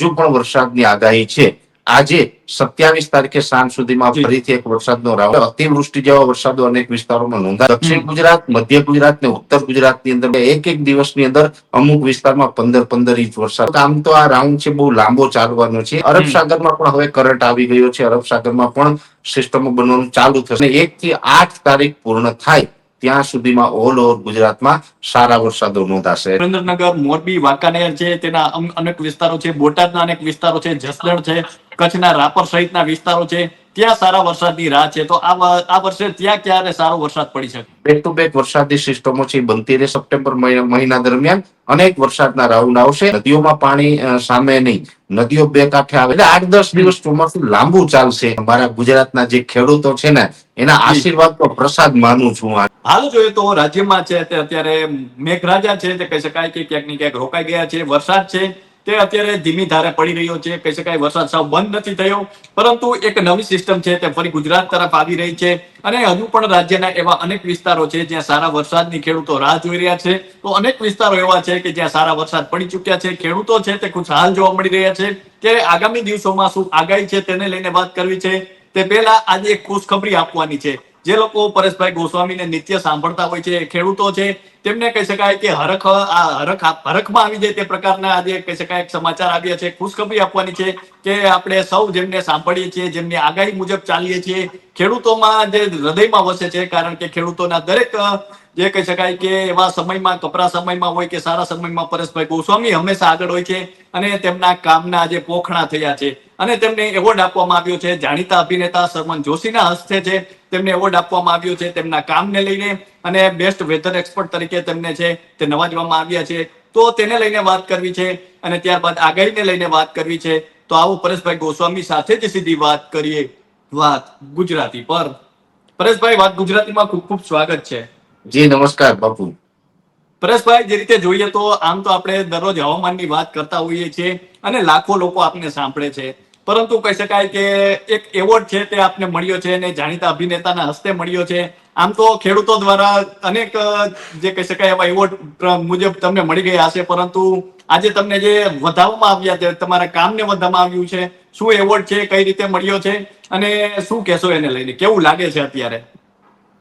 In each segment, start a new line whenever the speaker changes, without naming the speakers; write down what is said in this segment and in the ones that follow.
હજુ પણ વરસાદની આગાહી છે. આજે સત્યાવીસ તારીખે સાંજ સુધીમાં ફરીથી એક વરસાદનો રાઉન્ડ અતિવૃષ્ટિ જેવા વરસાદો અનેક વિસ્તારોમાં નોંધાય. દક્ષિણ ગુજરાત મધ્ય ગુજરાત ને ઉત્તર ગુજરાતની અંદર એક એક દિવસની અંદર અમુક વિસ્તારમાં પંદર પંદર ઇંચ વરસાદ. આમ તો આ રાઉન્ડ છે બહુ લાંબો ચાલવાનો છે. અરબ સાગરમાં પણ હવે કરંટ આવી ગયો છે. અરબ સાગરમાં પણ સિસ્ટમો બનવાનું ચાલુ થશે. એક થી આઠ તારીખ પૂર્ણ થાય. ત્યાં સુધીમાં ઓલ ઓવર ગુજરાતમાં સારા વરસાદો નોંધાશે.
સુરેન્દ્રનગર, મોરબી, વાંકાનેર છે, તેના અનેક વિસ્તારો છે, બોટાદના અનેક વિસ્તારો છે, જસદણ છે, કચ્છના રાપર સહિતના વિસ્તારો છે. ત્યાં સારા વરસાદની રાહ છે. તો આ વર્ષે ત્યાં ક્યારે સારો વરસાદ પડી શકે?
બેક ટુ બેક વરસાદની સિસ્ટમો છે. બનતી રહે સપ્ટેમ્બર મહિના દરમિયાન. અનેક વરસાદના રાઉન્ડ આવશે. નદીઓમાં પાણી સામે નહીં. નદીઓ બે કાંઠે આવે. એટલે આઠ દસ દિવસ ચોમાસું લાંબુ ચાલશે. અમારા ગુજરાતના જે ખેડૂતો છે ને એના આશીર્વાદ તો પ્રસાદ માનું છું
હાલ જોઈએ તો રાજ્યમાં છે તે અત્યારે મેઘરાજા છે. તે કહી શકાય કે ક્યાંક ને ક્યાંક રોકાઈ ગયા છે. વરસાદ છે. તે અત્યારે ધીમી ધારે પડી રહ્યો છે. કહી શકાય વરસાદ સાવ બંધ નથી થયો, પરંતુ એક નવી સિસ્ટમ છે તે ફરી ગુજરાત તરફ આવી રહી છે અને હજુ પણ રાજ્યના એવા અનેક વિસ્તારો છે જ્યાં સારા વરસાદની ખેડૂતો રાહ જોઈ રહ્યા છે. તો અનેક વિસ્તારો એવા છે કે જ્યાં સારા વરસાદ પડી ચુક્યા છે. ખેડૂતો છે તે ખુશહાલ જોવા મળી રહ્યા છે. ત્યારે આગામી દિવસોમાં શું આગાહી છે તેને લઈને વાત કરવી છે. તે પહેલા આજે એક ખુશખબરી આપવાની છે. જે લોકો પરેશભાઈ ગોસ્વામીને નિત્ય સાંભળતા હોય છે. ખેડૂતો છે તેમને કહી શકાય કે હરખ, આ હરખ હરખમાં આવી જાય તે પ્રકારના આજે કહી શકાય સમાચાર આવ્યા છે, ખુશખબરી આપવાની છે કે આપણે સૌ જેમને સાંભળીએ છીએ, જેમની આગાહી મુજબ ચાલીએ છીએ, ખેડૂતોમાં જે હૃદયમાં વસે છે, કારણ કે ખેડૂતોના દરેક જે કહી શકાય કે એવા સમયમાં, કપરા સમયમાં હોય કે સારા સમયમાં પરેશભાઈ ગોસ્વામી હંમેશા આગળ હોય છે અને તેમના કામના જે પોખણા થયા છે. અને તેમને એવોર્ડ આપવામાં આવ્યો છે, જાણીતા અભિનેતા સરમન જોશીના હસ્તે છે, તેમને એવોર્ડ આપવામાં આવ્યો છે તેમના કામને લઈને. અને બેસ્ટ વેધર એક્સપર્ટ તરીકે તેમને છે તે નવાજવામાં આવ્યા છે. તો તેને લઈને વાત કરવી છે અને ત્યારબાદ આગાહીને લઈને વાત કરવી છે. તો આવો પરેશભાઈ ગોસ્વામી સાથે જ સીધી વાત કરીએ. વાત ગુજરાતી પર. પરેશભાઈ વાત ગુજરાતીમાં ખૂબ ખૂબ સ્વાગત છે.
જી નમસ્કાર બાપુ.
પરેશભાઈ જે રીતે જોઈએ તો આમ તો આપણે દરરોજ હવામાનની વાત કરતા હોઈએ છીએ અને લાખો લોકો આપને સાંભળે છે. પરંતુ કહી શકાય કે એક એવોર્ડ છે તે આપને મળ્યો છે અને જાણીતા અભિનેતાના હસ્તે મળ્યો છે. આમ તો ખેડૂતો દ્વારા અનેક જે કહી શકાય એવા એવોર્ડ મુજબ તમને મળી ગયા હશે. પરંતુ આજે તમને જે વધાવવામાં આવ્યા છે, તમારા કામને વધાવવામાં આવ્યું છે, શું એવોર્ડ છે, કઈ રીતે મળ્યો છે અને શું કહેશો એને લઈને? કેવું લાગે છે અત્યારે?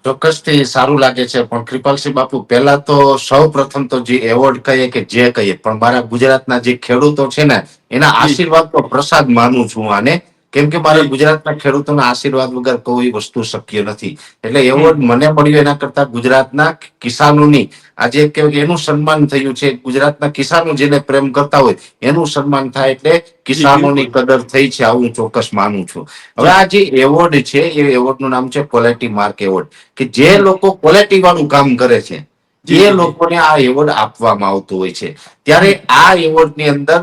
ચોક્કસથી સારું લાગે છે પણ કૃપાલસિંહ બાપુ પહેલા તો સૌ પ્રથમ તો જે એવોર્ડ કહીએ કે જે કહીએ પણ મારા ગુજરાતના જે ખેડૂતો છે ને એના આશીર્વાદ તો પ્રસાદ માનું છું આને કેમ કે મારે. ગુજરાતના ખેડૂતોના આશીર્વાદ વગર કોઈ વસ્તુ શક્ય નથી. એટલે એવોર્ડ મને મળ્યો એના કરતા ગુજરાતના કિસાનોની આજે કહેવાય કે એનું સન્માન થયું છે. ગુજરાતના કિસાનો જેને પ્રેમ કરતા હોય એનું સન્માન થાય એટલે કિસાનોની કદર થઈ છે. આવું ચોક્કસ માનું છું. હવે આ જે એવોર્ડ છે એ એવોર્ડનું નામ છે ક્વોલિટી માર્ક એવોર્ડ કે જે લોકો ક્વોલિટી વાળું કામ કરે છે. એ લોકોને આ એવોર્ડ આપવામાં આવતો હોય છે. ત્યારે આ એવોર્ડની અંદર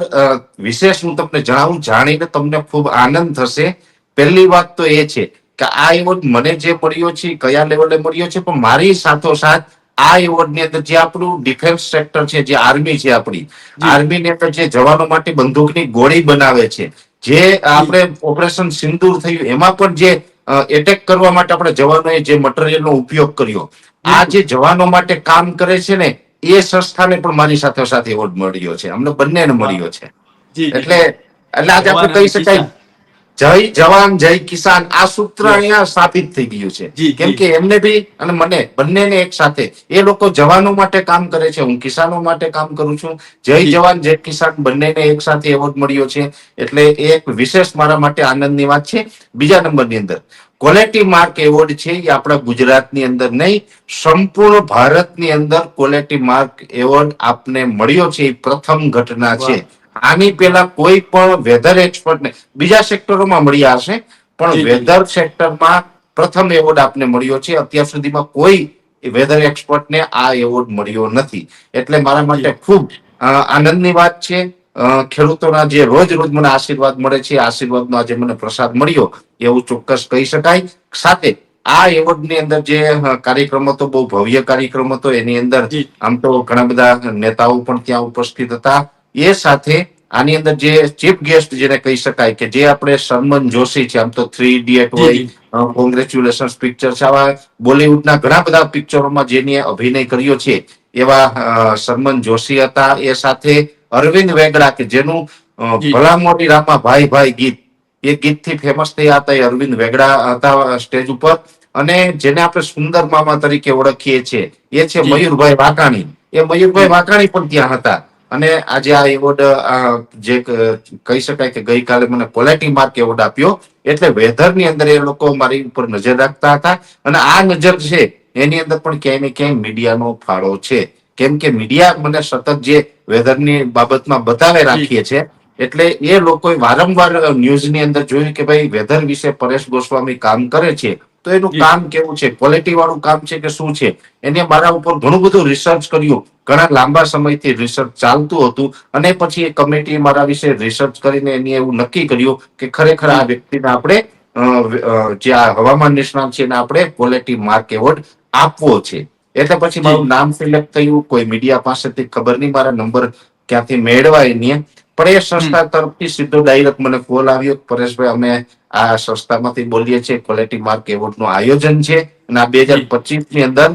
વિશેષ હું તમને જણાવું જાણીને તમને ખૂબ આનંદ થશે. પહેલી વાત તો એ છે કે આ એવોર્ડ મને જે મળ્યો છે કયા લેવલે મળ્યો છે પણ મારી સાથોસાથ આ એવોર્ડની અંદર જે આપણું ડિફેન્સ સેક્ટર છે જે આર્મી છે આપણી આર્મી ની અંદર જે જવાનો માટે બંદૂકની ગોળી બનાવે છે જે આપણે ઓપરેશન સિંદૂર થયું એમાં પણ જે એટેક કરવા માટે આપણે જવાનોએ જે મટીરિયલનો ઉપયોગ કર્યો આ જે જવાનો માટે કામ કરે છે ને એ સંસ્થાને પણ મારી સાથે સાથે એવોર્ડ મળ્યો છે. અમને બંનેને મળ્યો છે. એટલે એટલે આજે આપણે કહી શકાય. જય જવાન જય કિસાન. આ સૂત્ર અહીંયા સ્થાપિત થઈ ગયું છે. કેમ કે એમને બી અને મને બંનેને એક સાથે. એ લોકો જવાનો માટે કામ કરે છે. હું કિસાનો માટે કામ કરું છું. જય. જવાન જય કિસાન. બંનેને એક સાથે એવોર્ડ મળ્યો છે. એટલે એ એક વિશેષ મારા માટે આનંદની વાત છે. બીજા નંબરની અંદર. ક્વોલિટી માર્ક એવોર્ડ છે એ આપણા ગુજરાતની અંદર નહીં સંપૂર્ણ ભારતની અંદર ક્વોલિટી માર્ક એવોર્ડ આપને મળ્યો છે એ પ્રથમ ઘટના છે. આની પહેલા કોઈ પણ વેધર એક્સપર્ટને બીજા સેક્ટરોમાં મળ્યા હશે પણ. વેધર સેક્ટરમાં પ્રથમ એવોર્ડ આપને મળ્યો છે. અત્યાર સુધીમાં કોઈ વેધર એક્સપર્ટને આ એવોર્ડ મળ્યો નથી. એટલે મારા માટે ખૂબ આનંદની વાત છે. ખેડૂતોના જે રોજ રોજ મને આશીર્વાદ મળે છે આશીર્વાદનો આજે મને પ્રસાદ મળ્યો એવું ચોક્કસ કહી શકાય. સાથે આ એવોર્ડની અંદર જે કાર્યક્રમ હતો બહુ ભવ્ય કાર્યક્રમ હતો એની અંદર આમ તો ઘણા બધા નેતાઓ પણ ત્યાં ઉપસ્થિત હતા. એ સાથે આની અંદર જે ચીફ ગેસ્ટ જેને કહી શકાય કે જે આપણે સન્મન જોશી છે આમ તો થ્રી ઇડિયટ હોય. કોંગ્રેચ્યુલેશન પિક્ચર છે આવા બોલિવૂડના ઘણા બધા પિક્ચરોમાં જેની અભિનય કર્યો છે એવા સન્મન જોશી હતા. એ સાથે અરવિંદ વેગડા કે જેનું ભલા મોટી રામા ભાઈ ભાઈ ગીત એ ગીતથી ફેમસ થયા હતા એ અરવિંદ વેગડા હતા સ્ટેજ ઉપર અને જેને આપણે સુંદર મામા તરીકે ઓળખીએ છીએ. એ છે મયુરભાઈ વાકાણી એ મયુરભાઈ વાકાણી પણ ત્યાં હતા. અને આજે આ એવોર્ડ જે કહી શકાય કે ગઈકાલે મને ક્વોલિટી માર્ક એવોર્ડ આપ્યો. એટલે વેધરની અંદર એ લોકો મારી ઉપર નજર રાખતા હતા. અને આ નજર છે એની અંદર પણ ક્યાંય ને ક્યાંય મીડિયાનો ફાળો છે. કેમ કે મીડિયા મને સતત જે વેધરની બાબતમાં બતાવે રાખીએ છે એટલે એ લોકોએ વારંવાર ન્યૂઝની અંદર જોયું કે ભાઈ વેધર વિશે પરેશ ગોસ્વામી કામ કરે છે તો એનું કામ કેવું છે? ક્વોલિટી વાળું કામ છે કે શું છે? એને મારા ઉપર ઘણું બધું રિસર્ચ કર્યું. ઘણા લાંબા સમયથી રિસર્ચ ચાલતું હતું અને પછી એ કમિટી મારા વિશે રિસર્ચ કરીને એની એવું નક્કી કર્યું કે ખરેખર આ વ્યક્તિને આપણે જે આ હવામાન નિષ્ણાત છે એને આપણે ક્વોલિટી માર્ક એવોર્ડ આપવો છે. એટલે પછી મારું નામ સિલેક્ટ થયું કોઈ મીડિયા પાસેથી ખબર નહીં મારા નંબર ક્યાંથી મેળવાય નહીં. પણ એ સંસ્થા તરફથી સીધો ડાયરેક્ટ મને કોલ આવ્યો પરેશભાઈ અમે આ સંસ્થામાંથી બોલીએ છીએ ક્વોલિટી માર્ક એવોર્ડનું આયોજન છે. અને આ બે હજાર પચીસની અંદર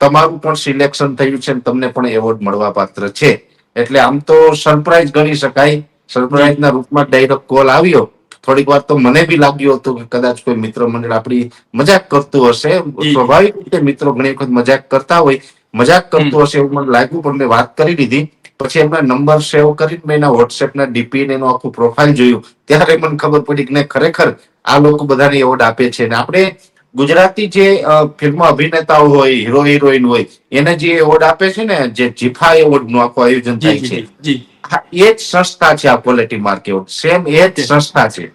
તમારું પણ સિલેક્શન થયું છે અને તમને પણ એવોર્ડ મળવા પાત્ર છે. એટલે આમ તો સરપ્રાઈઝ ગણી શકાય. સરપ્રાઇઝ ના રૂપમાં ડાયરેક્ટ કોલ આવ્યો. થોડીક વાર તો મને બી લાગ્યું હતું કે કદાચ કોઈ મિત્ર મંડળ આપણી મજાક કરતું હશે. સ્વાભાવિક રીતે મિત્રો ઘણી વખત મજાક કરતા હોય મજાક કરતું હશે એવું મને લાગ્યું પણ મેં વાત કરી દીધી. પછી એમના નંબર સેવ કરીને મેં એના WhatsApp ના ડીપી ને એનું આખું પ્રોફાઇલ જોયું. ત્યારે મને ખબર પડી કે ખરેખર આ લોકો બધાને એવોર્ડ આપે છે. ને આપણે ગુજરાતી જે ફિલ્મ અભિનેતાઓ હોય હીરો હિરોઈન હોય એને જે એવોર્ડ આપે છે ને જે જીફા એવોર્ડનું આખું આયોજન થાય છે એ જ સંસ્થા છે આ ક્વોલિટી માર્ક એવોર્ડ સેમ એ જ સંસ્થા છે.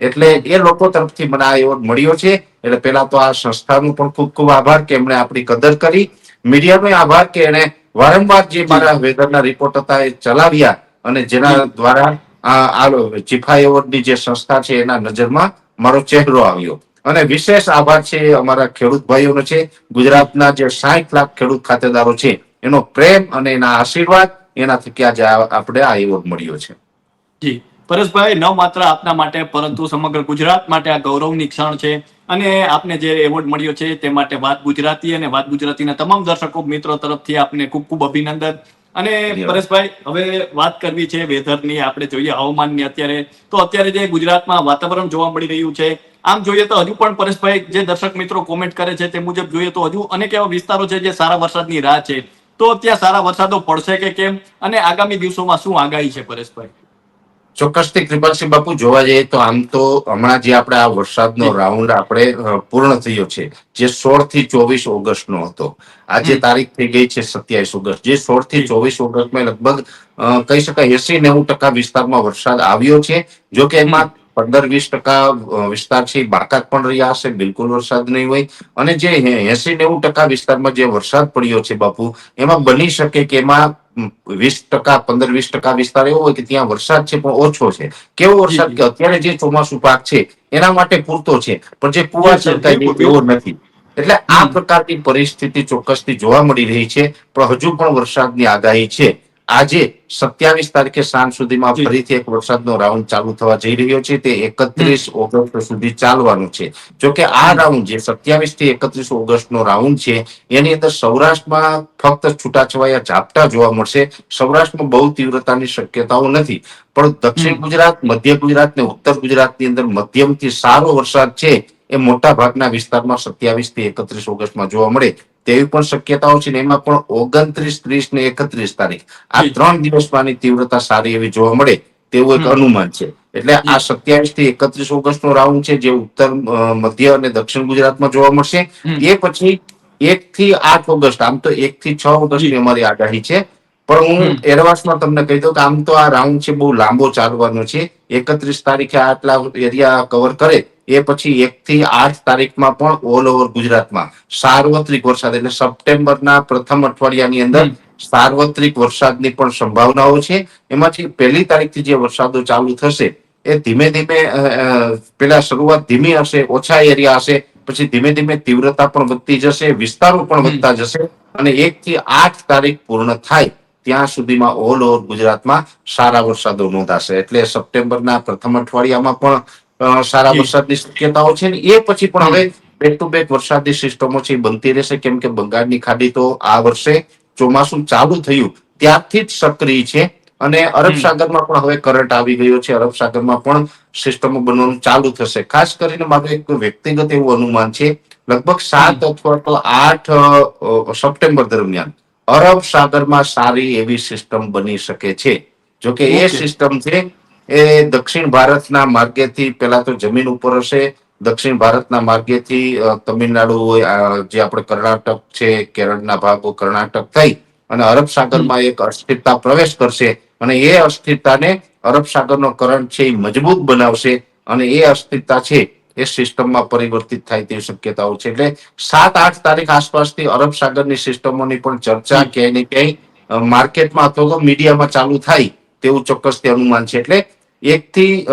એટલે એ લોકો તરફથી મને આ એવોર્ડ મળ્યો છે. એટલે પેલા તો આ સંસ્થાનું પણ ખૂબ ખૂબ આભાર કે એમણે આપણી કદર કરી. મીડિયાનો આભાર કે એણે વારંવાર જે મારા વેધરના રિપોર્ટ હતા એ ચલાવ્યા અને જેના દ્વારા આ જીફા એવોર્ડની જે સંસ્થા છે એના નજરમાં મારો ચહેરો આવ્યો. અને વિશેષ આભાર છે અમારા ખેડૂત ભાઈઓનો છે. ગુજરાતના જે સાહીઠ લાખ ખેડૂત ખાતેદારો છે, એનો પ્રેમ અને એના આશીર્વાદ એના થકી આજે આપણે આ એવોર્ડ મળ્યો છે.
જી. પરેશભાઈ, ન માત્ર આપના માટે, પરંતુ સમગ્ર ગુજરાત માટે આ ગૌરવની ક્ષણ છે. અને આપને જે એવોર્ડ મળ્યો છે, તે માટે વાત ગુજરાતી અને વાત ગુજરાતીના તમામ દર્શકો, મિત્રો તરફથી આપને ખૂબ ખૂબ અભિનંદન. અને પરેશભાઈ હવે વાત કરવી છે વેધરની આપણે જોઈએ હવામાનની અત્યારે. તો અત્યારે જે ગુજરાતમાં વાતાવરણ જોવા મળી રહ્યું છે આમ જોઈએ તો હજુ પણ પરેશભાઈ જે દર્શક મિત્રો કોમેન્ટ કરે છે તે મુજબ જોઈએ તો હજુ અનેક એવા વિસ્તારો છે જે સારા વરસાદની રાહ છે. તો ત્યાં સારા વરસાદો પડશે કે કેમ? અને આગામી દિવસોમાં શું આગાહી છે પરેશભાઈ?
ચોક્કસથી કૃપાલસિંહ બાપુ જોવા જઈએ તો આમ તો હમણાં જે આપણે આ વરસાદનો રાઉન્ડ આપણે પૂર્ણ થયો છે જે સોળથી ચોવીસ ઓગસ્ટ નો હતો. આજે તારીખ થઈ ગઈ છે સત્યાવીસ ઓગસ્ટ. જે
સોળથી.
ચોવીસ ઓગસ્ટમાં લગભગ કહી શકાય એસી નેવું ટકા વિસ્તારમાં વરસાદ આવ્યો છે. જો કે એમાં પંદર વીસ ટકા વિસ્તાર છે બાકાત પણ રહ્યા હશે બિલકુલ વરસાદ નહીં હોય. અને જે એસી નેવું ટકા વિસ્તારમાં જે વરસાદ પડ્યો છે બાપુ એમાં બની શકે કે એમાં વીસ ટકા પંદર વીસ ટકા વિસ્તાર એવો હોય કે ત્યાં વરસાદ છે પણ ઓછો છે. કેવો વરસાદ? કે અત્યારે જે ચોમાસુ પાક છે એના માટે પૂરતો છે પણ જે કુવા
છે
છલકાય એવો નથી. એટલે આ પ્રકારની પરિસ્થિતિ ચોક્કસથી જોવા મળી રહી છે પણ હજુ પણ વરસાદની આગાહી છે. આજે સત્યાવીસ તારીખે સાંજ સુધીમાં ફરીથી એક વરસાદનો રાઉન્ડ ચાલુ થવા જઈ રહ્યો છે તે એકત્રીસ ઓગસ્ટ સુધી ચાલવાનું છે. જોકે આ રાઉન્ડ જે સત્યાવીસથી એકત્રીસ ઓગસ્ટ નો રાઉન્ડ છે એની અંદર સૌરાષ્ટ્રમાં ફક્ત છૂટાછવાયા ઝાપટા જોવા મળશે. સૌરાષ્ટ્રમાં બહુ તીવ્રતાની શક્યતાઓ નથી. પણ દક્ષિણ ગુજરાત મધ્ય ગુજરાત ને ઉત્તર ગુજરાતની અંદર મધ્યમથી સારો વરસાદ છે એ મોટા ભાગના વિસ્તારમાં સત્યાવીસથી એકત્રીસ ઓગસ્ટમાં જોવા મળે. તેવી પણ શક્યતાઓ છે એમાં પણ ઓગણત્રીસ ત્રીસ ને એકત્રીસ તારીખ. આ. ત્રણ દિવસમાંની તીવ્રતા સારી એવી જોવા મળે તેવું એક અનુમાન છે. એટલે આ સત્યાવીસથી એકત્રીસ ઓગસ્ટ નો રાઉન્ડ છે જે ઉત્તર મધ્ય અને દક્ષિણ ગુજરાતમાં જોવા મળશે. એ પછી એક થી આઠ ઓગસ્ટ આમ તો એક થી છ ઓગસ્ટની અમારી આગાહી છે. પણ હું. એડવાન્સમાં તમને કહી દઉં કે આમ તો આ રાઉન્ડ છે બહુ લાંબો ચાલવાનો છે. એકત્રીસ તારીખે આટલા એરિયા કવર કરે એ પછી એક થી આઠ તારીખમાં પણ ઓલ ઓવર ગુજરાતમાં. સાર્વત્રિક વરસાદ એટલે સપ્ટેમ્બરના પ્રથમ અઠવાડિયાની અંદર સાર્વત્રિક વરસાદની પણ સંભાવનાઓ છે. એમાંથી પહેલી તારીખથી જે વરસાદો ચાલુ થશે એ ધીમે ધીમે પેલા શરૂઆત ધીમી હશે ઓછા એરિયા હશે પછી ધીમે ધીમે તીવ્રતા પણ વધતી જશે વિસ્તારો પણ વધતા જશે અને એક થી આઠ તારીખ પૂર્ણ થાય. ત્યાં સુધીમાં ઓલ ઓવર ગુજરાતમાં સારા વરસાદો નોંધાશે. એટલે સપ્ટેમ્બરના પ્રથમ અઠવાડિયામાં પણ સારા વરસાદની શક્યતાઓ છે ને એ પછી પણ હવે બેક ટુ બેક વરસાદની સિસ્ટમો છે બનતી રહેશે. કેમ કે બંગાળની ખાડી તો આ વર્ષે ચોમાસું ચાલુ થયું ત્યારથી જ સક્રિય છે અને અરબ સાગરમાં પણ હવે કરંટ આવી ગયો છે. અરબ સાગરમાં પણ સિસ્ટમો બનવાનું ચાલુ થશે. ખાસ કરીને મારું એક વ્યક્તિગત એવું અનુમાન છે લગભગ સાત અથવા તો આઠ સપ્ટેમ્બર દરમિયાન અરબ સાગરમાં સારી એવી સિસ્ટમ બની શકે છે. જો કે એ સિસ્ટમ છે એ દક્ષિણ ભારતના માર્ગેથી પેલા તો જમીન ઉપર હશે દક્ષિણ ભારતના માર્ગેથી તમિલનાડુ જે આપણે કર્ણાટક છે કેરળના ભાગો કર્ણાટક થઈ અને અરબ સાગરમાં એક અસ્થિરતા પ્રવેશ કરશે અને એ અસ્થિરતાને અરબ સાગરનો કરંટ છે એ મજબૂત બનાવશે અને એ અસ્થિરતા છે એ સિસ્ટમમાં પરિવર્તિત થાય તેવી શક્યતાઓ છે. એટલે સાત આઠ તારીખ આસપાસથી અરબ સાગરની સિસ્ટમોની પણ ચર્ચા ક્યાંય ને ક્યાંય માર્કેટમાં અથવા તો મીડિયામાં ચાલુ થાય તેવું ચોક્કસથી અનુમાન છે. એટલે એક થી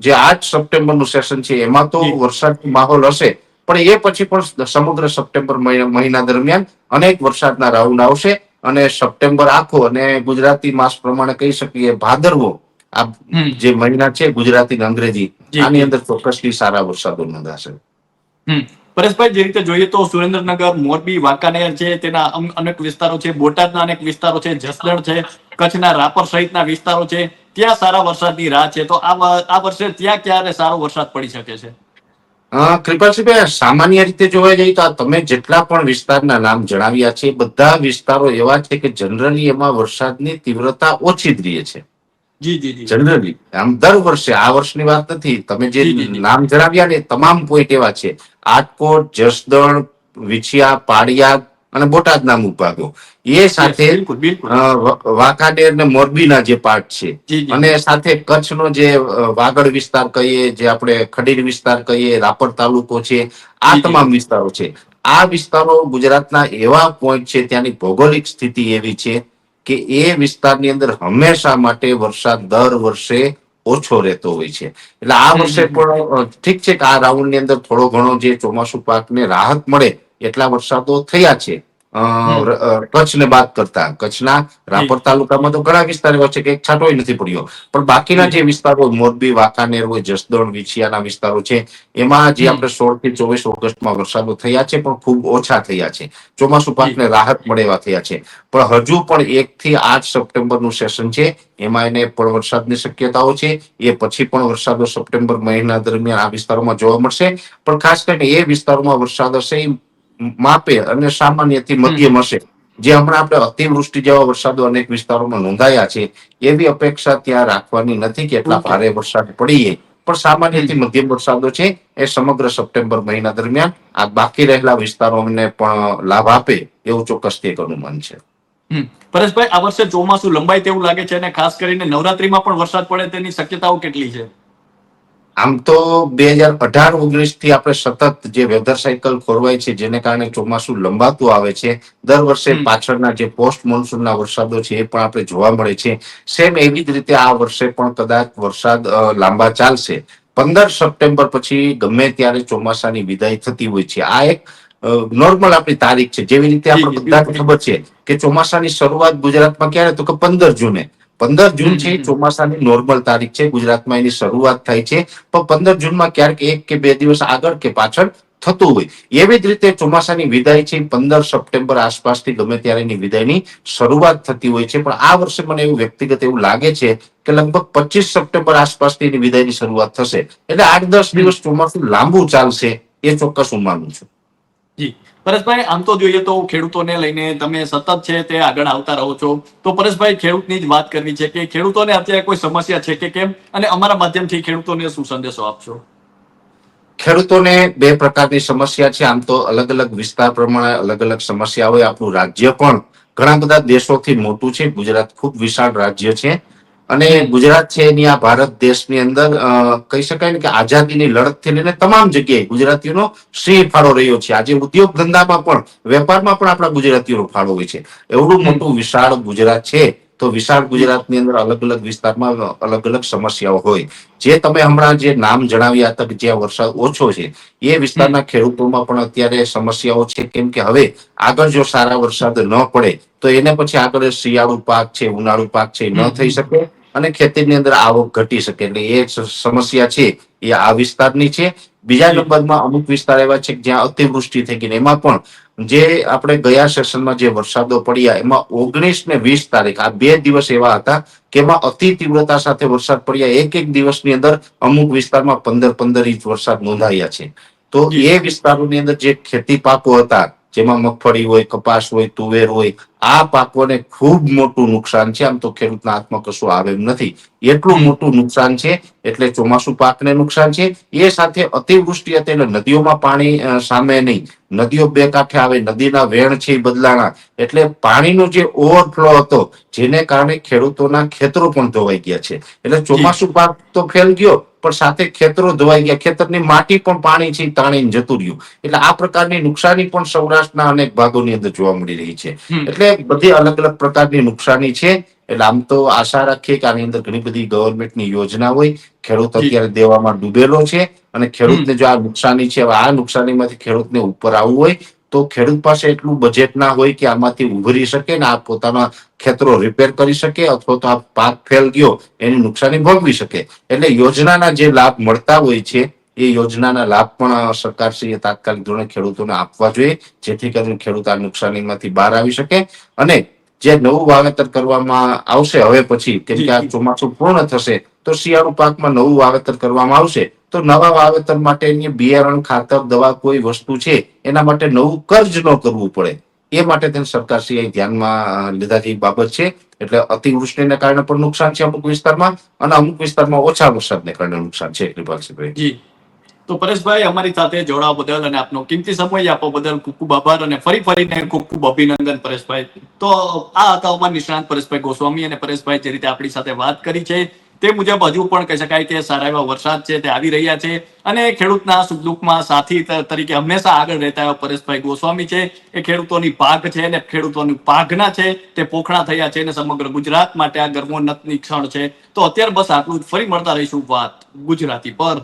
જે આઠ સપ્ટેમ્બરનું સેશન છે એમાં તો વરસાદનો માહોલ હશે. પણ એ પછી પણ સમગ્ર સપ્ટેમ્બર મહિના દરમિયાન અનેક વરસાદના રાઉન્ડ આવશે અને સપ્ટેમ્બર આખો અને ગુજરાતી માસ પ્રમાણે કહી શકીએ ભાદરવો આ જે મહિના છે ગુજરાતી અંગ્રેજી આની અંદર ચોક્કસથી સારા વરસાદો નોંધાશે.
પરેશભાઈ જે રીતે જોઈએ તો સુરેન્દ્રનગર મોરબી વાંકાનેર છે તેના અનેક વિસ્તારો છે બોટાદના અનેક વિસ્તારો છે જસદણ છે કચ્છના રાપર સહિતના વિસ્તારો છે ત્યાં સારા વરસાદની રાહ છે. તો આ આ વર્ષે ત્યાં ક્યારે સારો વરસાદ પડી શકે છે?
કૃપાલસિંહભાઈ સામાન્ય રીતે જોવા જઈએ તો તમે જેટલા પણ વિસ્તારના નામ જણાવ્યા છે બધા વિસ્તારો એવા છે કે જનરલી એમાં વરસાદની તીવ્રતા ઓછી જ રહે છે. જનરલી આમ દર વર્ષે આ વર્ષની વાત નથી તમે જે. નામ જણાવ્યા ને તમામ પોઈન્ટ એવા છે? આટકોટ જસદણ વિછિયા પાડિયા અને બોટાદના અમુક ભાગો એ સાથે વાંકાનેર ને મોરબીના જે પાર્ટ છે. અને સાથે કચ્છનો જે વાગડ વિસ્તાર કહીએ જે આપણે ખડીર વિસ્તાર કહીએ રાપર તાલુકો છે આ. તમામ વિસ્તારો છે. આ વિસ્તારો ગુજરાતના એવા પોઈન્ટ છે ત્યાંની ભૌગોલિક સ્થિતિ એવી છે કે એ વિસ્તારની અંદર હંમેશા માટે વરસાદ દર વર્ષે ઓછો રહેતો હોય છે. એટલે આ વર્ષે પણ ઠીક છે કે આ રાઉન્ડની અંદર થોડો ઘણો જે ચોમાસુ પાકને રાહત મળે એટલા વરસાદો થયા છે. કચ્છને બાદ કરતા. કચ્છના રાપર તાલુકામાં તો ઘણા વિસ્તાર એવા છે કે છાંટોય નથી પડ્યો. પણ બાકીના
જે.
વિસ્તારો મોરબી વાંકાનેર હોય જસદણ વિછિયાના વિસ્તારો છે એમાં જે આપણે સોળથી ચોવીસ ઓગસ્ટમાં વરસાદો થયા છે પણ ખૂબ ઓછા થયા છે. ચોમાસુ પાકને રાહત મળે એવા થયા છે. પણ હજુ પણ એક થી આઠ સપ્ટેમ્બરનું સેશન છે એમાં એને પણ વરસાદની શક્યતાઓ છે. એ પછી પણ વરસાદો સપ્ટેમ્બર મહિના દરમિયાન આ વિસ્તારોમાં જોવા મળશે. પણ ખાસ કરીને એ વિસ્તારોમાં વરસાદ હશે માપે અને સામાન્યથી મધ્યમ હશે. જે હમણાં આપણે અતિવૃષ્ટિ જેવા વરસાદો અનેક વિસ્તારોમાં નોંધાયા છે એવી અપેક્ષા ત્યાં રાખવાની નથી કે એટલા ભારે વરસાદ પડીએ. પણ સામાન્યથી મધ્યમ વરસાદો છે એ સમગ્ર સપ્ટેમ્બર મહિના દરમિયાન આ બાકી રહેલા વિસ્તારોને પણ લાભ આપે એવું ચોક્કસથી એક અનુમાન છે.
પરેશભાઈ આ વર્ષે ચોમાસું લંબાઈ તેવું લાગે છે અને ખાસ કરીને નવરાત્રીમાં પણ વરસાદ પડે તેની શક્યતાઓ કેટલી છે?
આમ તો બે હજાર અઢાર ઓગણીસથી આપણે સતત જે વેધર સાયકલ ખોરવાય છે જેને કારણે ચોમાસું લંબાતું આવે છે દર વર્ષે. પાછળના જે પોસ્ટ મોન્સૂનના વરસાદો છે એ પણ આપણે જોવા મળે છે. સેમ એવી જ રીતે આ વર્ષે પણ કદાચ વરસાદ લાંબા ચાલશે. પંદર સપ્ટેમ્બર પછી ગમે ત્યારે ચોમાસાની વિદાય થતી હોય છે. આ એક નોર્મલ આપણી તારીખ છે. જેવી રીતે આપણે બધાને ખબર છે કે ચોમાસાની શરૂઆત ગુજરાતમાં ક્યારે? તો કે પંદર જૂને. પંદર જૂન છે. ચોમાસાની નોર્મલ તારીખ છે ગુજરાતમાં એની શરૂઆત થાય છે. પણ પંદર જૂનમાં ક્યારેક એક કે બે દિવસ આગળ કે પાછળ થતું હોય. એવી જ રીતે ચોમાસાની વિદાય છે પંદર સપ્ટેમ્બર આસપાસથી ગમે ત્યારે એની વિદાયની શરૂઆત થતી હોય છે. પણ આ વર્ષે મને એવું વ્યક્તિગત એવું લાગે છે કે લગભગ પચીસ સપ્ટેમ્બર આસપાસથી એની વિદાયની શરૂઆત થશે. એટલે આઠ દસ દિવસ ચોમાસું લાંબુ ચાલશે એ ચોક્કસ હું માનું છું.
પરેશભાઈ, આમ તો જોઈએ તો ખેડૂતોને લઈને તમે સતત છે તે આગળ આવતા રહો છો. તો પરેશભાઈ, ખેડૂતની જ વાત કરવી છે કે ખેડૂતોને અત્યારે કોઈ સમસ્યા છે કે કેમ? અને અમારા માધ્યમથી ખેડૂતોને શું સંદેશો આપશો?
ખેડૂતોને બે પ્રકારની સમસ્યા છે. આમ તો અલગ અલગ વિસ્તાર પ્રમાણે અલગ અલગ સમસ્યા હોય આપણું રાજ્ય પણ ઘણા બધા દેશોથી મોટું છે. ગુજરાત ખૂબ વિશાળ રાજ્ય છે. અને ગુજરાત છે એની આ ભારત દેશની અંદર કહી શકાય ને કે આઝાદીની લડતથી લઈને તમામ જગ્યાએ ગુજરાતીઓનો સિંહ ફાળો રહ્યો છે. આજે ઉદ્યોગ ધંધામાં પણ વેપારમાં પણ આપણા ગુજરાતીઓનો ફાળો હોય છે. એવડું મોટું વિશાળ ગુજરાત છે તો વિશાળ ગુજરાતની અંદર અલગ અલગ વિસ્તારમાં અલગ અલગ સમસ્યાઓ હોય. જે તમે હમણાં જે નામ જણાવ્યા હતા કે જ્યાં વરસાદ ઓછો છે એ વિસ્તારના ખેડૂતોમાં પણ અત્યારે સમસ્યાઓ છે. કેમ કે હવે આગળ જો સારા વરસાદ ન પડે તો એને પછી આગળ શિયાળુ પાક છે ઉનાળુ પાક છે ન થઈ શકે. અને ખેતીની અંદર આવક ઘટી શકે. એટલે એ સમસ્યા છે એ આ વિસ્તારની છે. બીજા. નંબરમાં અમુક વિસ્તાર એવા છે જ્યાં અતિવૃષ્ટિ થઈ ગઈ એમાં પણ જે આપણે ગયા સેશનમાં જે વરસાદો પડ્યા એમાં ઓગણીસ ને વીસ તારીખ આ બે દિવસ એવા હતા કે એમાં અતિ તીવ્રતા સાથે વરસાદ પડ્યા. એક એક દિવસની અંદર અમુક વિસ્તારમાં પંદર પંદર ઇંચ વરસાદ નોંધાયા છે. તો એ વિસ્તારોની અંદર જે ખેતી પાકો હતા જેમાં મગફળી હોય કપાસ હોય તુવેર હોય આ પાકોને ખૂબ મોટું નુકસાન છે. આમ તો ખેડૂતના હાથમાં કશું આવે નથી. એટલું મોટું નુકસાન છે એટલે ચોમાસુ પાકને નુકસાન છે. એ સાથે અતિવૃષ્ટિ હતી એટલે નદીઓમાં પાણી સામે નહીં. નદીઓ બે કાંઠે આવે નદીના વેણ છે બદલાણા. એટલે પાણીનો જે ઓવરફ્લો હતો જેને કારણે ખેડૂતોના ખેતરો પણ ધોવાઈ ગયા છે. એટલે ચોમાસુ પાક તો ફેલ ગયો પણ સાથે ખેતરો ધોવાઈ ગયા. ખેતરની માટી પણ પાણી છે તાણીને જતું રહ્યું. એટલે આ પ્રકારની નુકસાની પણ સૌરાષ્ટ્રના અનેક ભાગોની અંદર જોવા મળી રહી છે. એટલે બધી અલગ અલગ પ્રકારની નુકસાની છે. એટલે આમ તો આશા રાખીએ કે આની અંદર ઘણી બધી ગવર્મેન્ટની યોજના હોય ખેડૂત અત્યારે દેવામાં ડૂબેલો છે અને ખેડૂતને જો આ નુકસાની છે આ નુકસાનીમાંથી ખેડૂતને ઉપર આવવું હોય તો ખેડૂત પાસે એટલું બજેટ ના હોય કે આમાંથી ઉભરી શકે ને આ પોતાના ખેતરો રિપેર કરી શકે અથવા તો આ પાક ફેલ ગયો એની નુકસાની ભોગવી શકે. એટલે યોજનાના જે લાભ મળતા હોય છે એ યોજનાના લાભ પણ સરકારશ્રીએ તાત્કાલિક ધોરણે ખેડૂતોને આપવા જોઈએ જેથી કરીને ખેડૂત આ નુકસાનીમાંથી બહાર આવી શકે અને જે નવું વાવેતર કરવામાં આવશે હવે પછી કેમ કે આ ચોમાસું પૂર્ણ થશે તો શિયાળુ પાકમાં નવું વાવેતર કરવામાં આવશે. તો નવા વાવેતર માટેની બિયારણ ખાતર દવા કોઈ વસ્તુ છે એના માટે નવું કર્જ ન કરવું પડે. એ માટે તેને સરકારશ્રીએ ધ્યાનમાં લીધા જેવી બાબત છે. એટલે અતિવૃષ્ટિને કારણે પણ નુકસાન છે અમુક વિસ્તારમાં અને અમુક વિસ્તારમાં ઓછા વરસાદને કારણે નુકસાન છે કૃપાલસિંહભાઈ.
જી. તો પરેશભાઈ, અમારી સાથે જોડાવા બદલ અને આપનો કિંમતી સમય આપવા બદલ ખૂબ ખૂબ આભાર અને ફરી ફરીને ખૂબ ખૂબ અભિનંદન પરેશભાઈ. તો આ હતા અમારા નિષ્ણાંત પરેશભાઈ ગોસ્વામી અને પરેશભાઈ જે રીતે આપણી સાથે વાત કરી છે, તે મુજબ હજુ પણ કહી શકાય કે સારા એવા વરસાદ છે, તે આવી રહ્યા છે અને ખેડૂતના સુખ દુઃખમાં સાથી તરીકે હંમેશા આગળ રહેતા એવા પરેશભાઈ ગોસ્વામી છે. એ ખેડૂતોની પાક છે અને ખેડૂતોની પાઘના છે, તે પોખણા થયા છે અને સમગ્ર ગુજરાત માટે આ ગર્વોન્નતની ક્ષણ છે. તો અત્યારે બસ આટલું જ. ફરી મળતા રહીશું વાત ગુજરાતી પર.